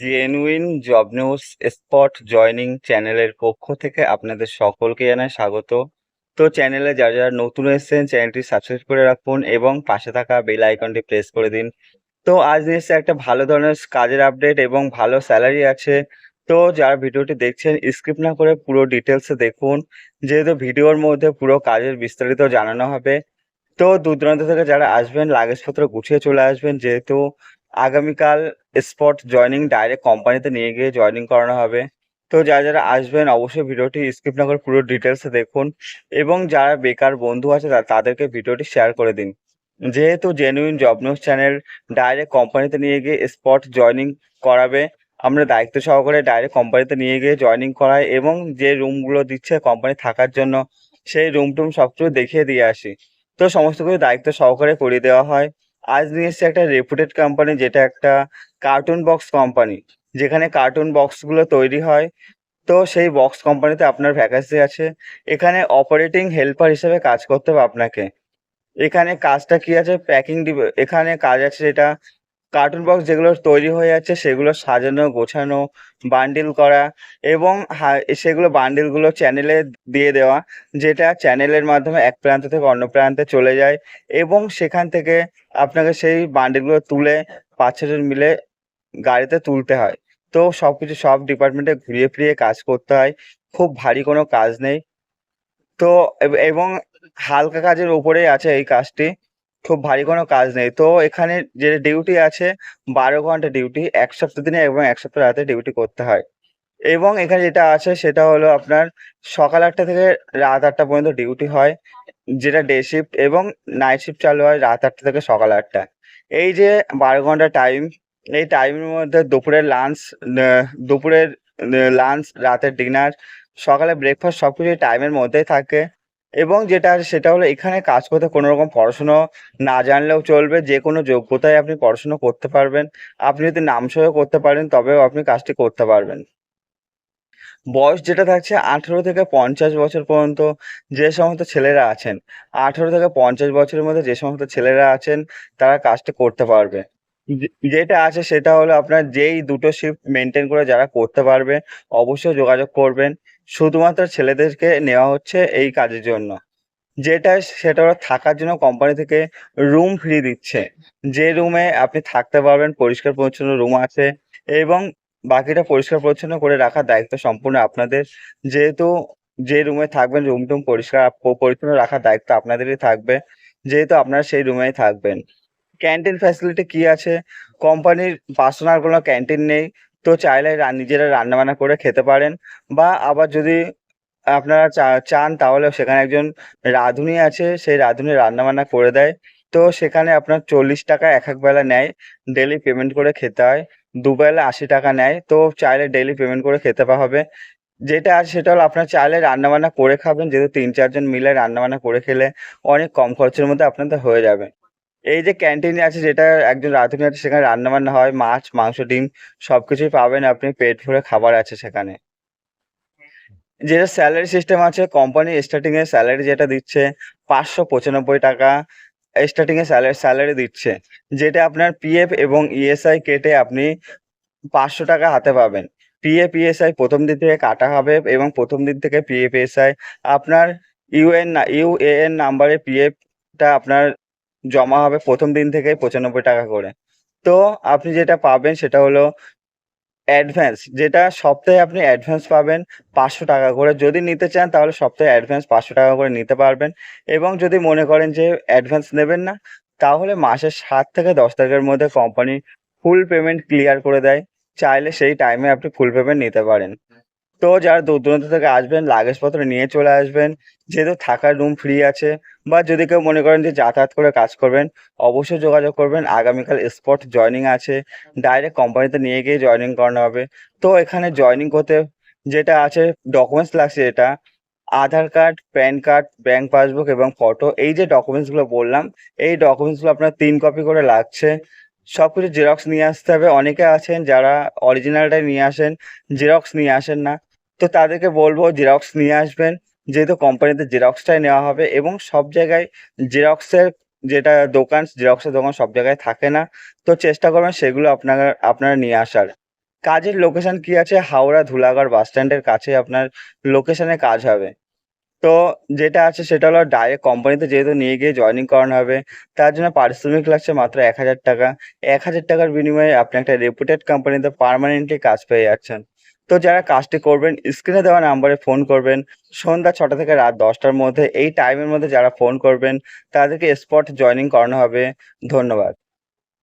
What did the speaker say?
Genuine job news spot joining চ্যানেলের পক্ষ থেকে আপনাদের সকলকে জানাই স্বাগত। তো চ্যানেলে যারা যারা নতুন এসেছেন চ্যানেলটি সাবস্ক্রাইব করে রাখুন এবং পাশে থাকা বেল আইকনটি প্রেস করে দিন। তো আজ নিয়ে একটা ভালো ধরনের কাজের আপডেট এবং ভালো স্যালারি আছে। তো যারা ভিডিওটি দেখছেন স্কিপ না করে পুরো ডিটেলসে দেখুন। যেহেতু ভিডিওর মধ্যে পুরো কাজের বিস্তারিত জানানো হবে। তো দূর দূরান্ত থেকে যারা আসবেন লাগেজপত্র গুছিয়ে চলে আসবেন। যেহেতু আগামীকাল স্পট জয়নিং ডাইরেক্ট কোম্পানিতে নিয়ে গিয়ে জয়নিং করানো হবে। তো যারা যারা আসবেন, অবশ্যই ভিডিওটি স্কিপ না করে পুরো ডিটেলসে দেখুন এবং যারা বেকার বন্ধু আছে তাদেরকে ভিডিওটি শেয়ার করে দিন। যেহেতু genuine job news channel direct কোম্পানিতে নিয়ে গিয়ে স্পট জয়নিং করাবে, আমরা দায়িত্ব সহকারে ডাইরেক্ট কোম্পানিতে নিয়ে গিয়ে জয়নিং করাই এবং যে রুমগুলো দিচ্ছে কোম্পানি থাকার জন্য, সেই রুম টুম সব কিছু দেখিয়ে দিয়ে আসি। তো সমস্ত কিছু দায়িত্ব সহকারে করিয়ে দেওয়া হয়। আজ নিয়ে এসছে একটা রেপুটেড কোম্পানি যেটা একটা কার্টুন বক্স কোম্পানি যেখানে কার্টুন বক্সগুলো তৈরি হয়। তো সেই বক্স কোম্পানিতে আপনার ভ্যাকান্সি আছে। এখানে অপারেটিং হেল্পার হিসেবে কাজ করতে হবে আপনাকে। এখানে কাজটা কি আছে? প্যাকিং এখানে কাজ আছে যেটা কার্টুন বক্স যেগুলো তৈরি হয়ে যাচ্ছে, সেগুলো সাজানো, গোছানো বান্ডিল করা এবং সেগুলো বান্ডিলগুলো চ্যানেলে দিয়ে দেওয়া, যেটা চ্যানেলের মাধ্যমে এক প্রান্ত থেকে অন্য প্রান্তে চলে যায় এবং সেখান থেকে আপনাকে সেই বান্ডিলগুলো তুলে পাঁচ ছজন মিলে গাড়িতে তুলতে হয়। তো সব কিছু সব ডিপার্টমেন্টে ঘুরিয়ে ফিরিয়ে কাজ করতে হয়, খুব ভারী কোনো কাজ নেই। তো এবং হালকা কাজের উপরেই আছে এই কাজটি। খুব ভারী কোনো কাজ নেই। তো এখানে যে ডিউটি আছে, বারো ঘণ্টা ডিউটি এক সপ্তাহ দিনে এবং এক সপ্তাহ রাতে ডিউটি করতে হয়। এবং এখানে যেটা আছে, সেটা হলো আপনার সকাল আটটা থেকে রাত আটটা পর্যন্ত ডিউটি হয়, যেটা ডে শিফট এবং নাইট শিফট চালু হয় রাত আটটা থেকে সকাল আটটা। এই যে বারো ঘণ্টা টাইম এই টাইমের মধ্যে দুপুরের লাঞ্চ দুপুরের লাঞ্চ রাতের ডিনার সকালে ব্রেকফাস্ট সব কিছু টাইমের মধ্যেই থাকে। এবং যেটা সেটা হলো এখানে কাজ করতে কোনো রকম পড়াশুনো না জানলেও চলবে যে কোনো যোগ্যতায় আপনি পড়াশুনো করতে পারবেন। আপনি যদি নাম নামসহ করতে পারেন, তবেও আপনি কাজটি করতে পারবেন। বয়স যেটা থাকছে আঠেরো থেকে পঞ্চাশ বছর পর্যন্ত যে সমস্ত ছেলেরা আছেন, আঠেরো থেকে পঞ্চাশ বছরের মধ্যে যে সমস্ত ছেলেরা আছেন, তারা কাজটি করতে পারবে। যেটা আছে সেটা হলো আপনার যেই দুটো শিফট মেনটেন করে যারা করতে পারবে অবশ্যই যোগাযোগ করবেন। শুধুমাত্র ছেলেদেরকে নেওয়া হচ্ছে এই কাজের জন্য। যেটা সেটা ওরা থাকার জন্য কোম্পানি থেকে রুম ফ্রি দিচ্ছে। যে রুমে আপনি থাকতে পারবেন, পরিষ্কার পরিচ্ছন্ন রুম আছে এবং বাকিটা পরিষ্কার পরিচ্ছন্ন করে রাখার দায়িত্ব সম্পূর্ণ আপনাদের। যেহেতু যে রুমে থাকবেন রুম টুম পরিষ্কার, পরিচ্ছন্ন রাখার দায়িত্ব আপনাদেরই থাকবে। যেহেতু আপনারা সেই রুমেই থাকবেন। ক্যান্টিন ফ্যাসিলিটি কি আছে? কোম্পানির পার্সোনাল কোনো ক্যান্টিন নেই। তো চাইলে নিজেরা রান্নাবান্না করে খেতে পারেন। বা আবার যদি আপনারা চান, তাহলে সেখানে একজন রাঁধুনি আছে, সেই রাঁধুনি রান্নাবান্না করে দেয়। তো সেখানে আপনার চল্লিশ টাকা এক এক বেলা নেয় ডেলি পেমেন্ট করে খেতে হয়। দুবেলা আশি টাকা নেয়, তো চাইলে ডেলি পেমেন্ট করে খেতে হবে। যেটা আছে সেটা হলো আপনার চাইলে রান্নাবান্না করে খাবেন, যেহেতু তিন চারজন মিলে রান্নাবান্না করে খেলে অনেক কম খরচের মধ্যে আপনাদের হয়ে যাবে। এই যে ক্যান্টিন আছে, যেটা একজন রাঁধুনি আছে সেখানে রান্নাবান্না হয়, মাছ, মাংস, ডিম, সবকিছুই পাবেন আপনি, পেট ভরে খাবার আছে সেখানে। যেটা স্যালারি সিস্টেম আছে কোম্পানি স্টার্টিং এর স্যালারি যেটা দিচ্ছে, পাঁচশো পঁচানব্বই টাকা স্টার্টিং এ স্যালারি স্যালারি দিচ্ছে। যেটা আপনার পিএফ এবং ইএসআই কেটে আপনি পাঁচশো টাকা হাতে পাবেন। পিএফ ইএসআই প্রথম দিন থেকে কাটা হবে এবং প্রথম দিন থেকে পিএফ ইএসআই আপনার ইউএন ইউএএন নাম্বারে পিএফটা আপনার জমা হবে প্রথম দিন থেকে পঁচানব্বই টাকা করে। তো আপনি যেটা পাবেন সেটা হলো অ্যাডভান্স যেটা সপ্তাহে আপনি অ্যাডভান্স পাবেন পাঁচশো টাকা করে। যদি নিতে চান তাহলে সপ্তাহে অ্যাডভান্স পাঁচশো টাকা করে নিতে পারবেন। এবং যদি মনে করেন যে অ্যাডভান্স নেবেন না, তাহলে মাসের সাত থেকে দশ তারিখের মধ্যে কোম্পানি ফুল পেমেন্ট ক্লিয়ার করে দেয়। চাইলে সেই টাইমে আপনি ফুল পেমেন্ট নিতে পারেন। তো যারা দূর দূরান্ত থেকে আসবেন, লাগেজপত্র নিয়ে চলে আসবেন, যেহেতু থাকার রুম ফ্রি আছে, বা যদি কেউ মনে করেন যে যাতায়াত করে কাজ করবেন, অবশ্যই যোগাযোগ করবেন। আগামীকাল স্পট জয়নিং আছে ডাইরেক্ট কোম্পানিতে নিয়ে গিয়ে জয়নিং করানো হবে। তো এখানে জয়নিং করতে যেটা আছে ডকুমেন্টস লাগছে এটা, Aadhaar card PAN card bank passbook এবং ফটো এই যে ডকুমেন্টসগুলো বললাম, এই ডকুমেন্টসগুলো আপনার তিন কপি করে লাগছে। সব কিছু জেরক্স নিয়ে আসতে হবে। অনেকে আছেন যারা অরিজিনালটাই নিয়ে আসেন জেরক্স নিয়ে আসেন না। তো তাদেরকে বলব জেরক্স নিয়ে আসবেন। যেহেতু কোম্পানিতে জেরক্সটাই নেওয়া হবে এবং সব জায়গায় জেরক্সের যেটা দোকান জেরক্সের দোকান সব জায়গায় থাকে না। তো চেষ্টা করবেন সেগুলো আপনারা আপনারা নিয়ে আসার। কাজের লোকেশন কি আছে? হাওড়া ধুলাগড় বাস স্ট্যান্ডের কাছে আপনার লোকেশনে কাজ হবে। তো যেটা আছে সেটা হলো ডাইরেক্ট কোম্পানিতে যেহেতু নিয়ে গিয়ে জয়েনিং করানো হবে, তার জন্য পারিশ্রমিক লাগছে মাত্র এক হাজার টাকা। এক হাজার টাকার বিনিময়ে আপনি একটা রেপুটেড কোম্পানিতে পার্মানেন্টলি কাজ পেয়ে যাচ্ছেন। তো যারা কাজটি করবেন স্ক্রিনে দেওয়া নাম্বারে ফোন করবেন। সন্ধ্যা ছটা থেকে রাত দশটার মধ্যে, এই টাইমের মধ্যে যারা ফোন করবেন, তাদেরকে স্পট জয়েনিং করানো হবে। ধন্যবাদ।